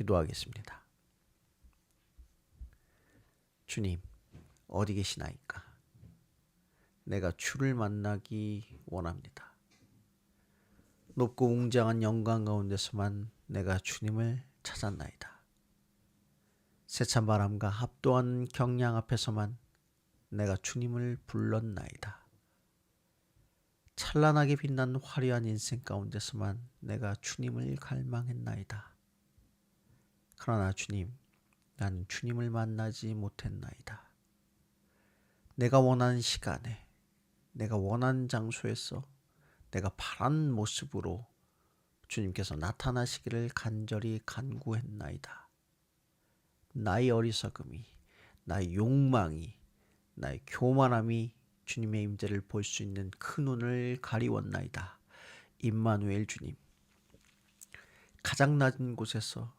기도하겠습니다. 주님, 어디 계시나이까? 내가 주를 만나기 원합니다. 높고 웅장한 영광 가운데서만 내가 주님을 찾았나이다. 세찬 바람과 합도한 경량 앞에서만 내가 주님을 불렀나이다. 찬란하게 빛난 화려한 인생 가운데서만 내가 주님을 갈망했나이다. 그러나 주님, 난 주님을 만나지 못했나이다. 내가 원하는 시간에, 내가 원하는 장소에서, 내가 바란 모습으로 주님께서 나타나시기를 간절히 간구했나이다. 나의 어리석음이, 나의 욕망이, 나의 교만함이 주님의 임재를 볼 수 있는 큰 눈을 가리웠나이다. 임마누엘 주님. 가장 낮은 곳에서